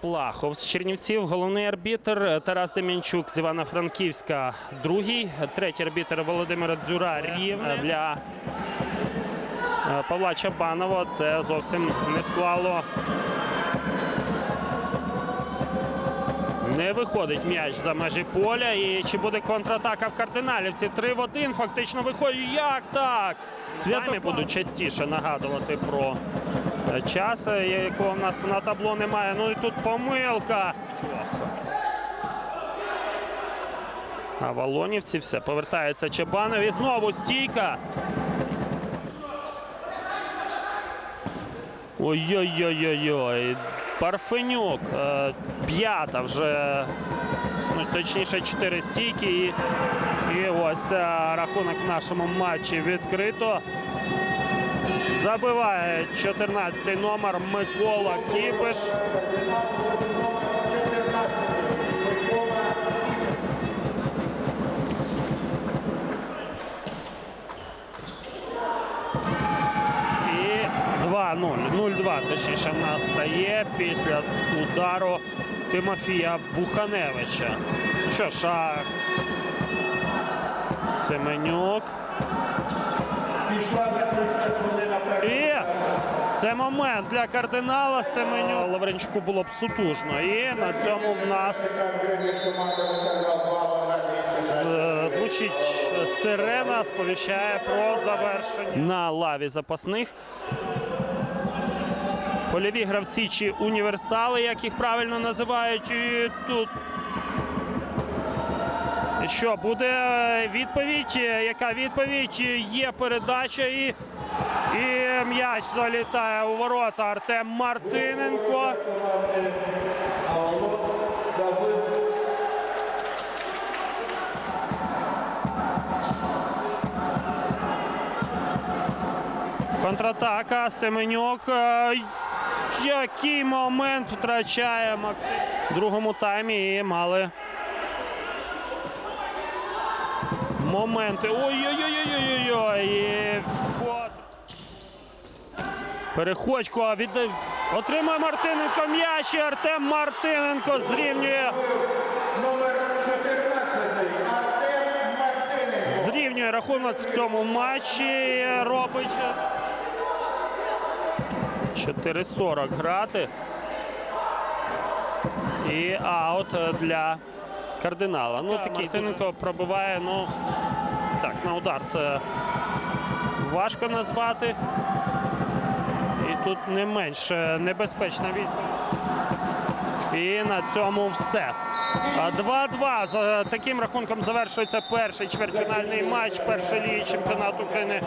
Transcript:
Плахов з Чернівців, головний арбітр Тарас Дем'янчук з Івано-Франківська, другий, третій арбітр Володимир Дзюра Рівне для е, Павла Чабанова. Це зовсім не склало. Не виходить м'яч за межі поля. І чи буде контратака в кардиналівці? 3 в 1 фактично виходить. Як так? Святами будуть частіше нагадувати про е, час, е, якого в нас на табло немає. Ну і тут помилка. А Волонівці все повертається Чабанов. І знову стійка. Ой-ой-ой-ой-ой. Парфенюк. е, П'ята вже. Ну, точніше, чотири стійки. І, і ось е, рахунок в нашому матчі відкрито. Забиває 14-й номер Микола Кіпиш. І 2-0. 0-2 точніше в нас стає після удару Тимофія Буханевича. Що ж, а Семенюк. І це момент для кардинала Семенюка. Лавренчуку було б сутужно. І на цьому в нас е, звучить сирена, сповіщає про завершення. На лаві запасних. Польові гравці чи універсали, як їх правильно називають. І тут що буде відповідь? Яка відповідь? Є передача і, і м'яч залітає у ворота Артем Мартиненко. Контратака Семенюк. Який момент втрачає Максим в другому таймі і мали моменти. Ой-ой-ой-ой-ой-ой. І. Переходько від... отримує Мартиненко м'яч. і Артем Мартиненко зрівнює. Номер 14 Артем Мартиненко. Зрівнює рахунок в цьому матчі. Робить 4.40 грати. І аут для кардинала. Ну, такий Мартиненко пробиває. Ну так, на удар це важко назвати. І тут не менш е, небезпечна відповідь. І на цьому все. 2-2. За таким рахунком завершується перший чвертьфінальний матч першої ліги чемпіонату України.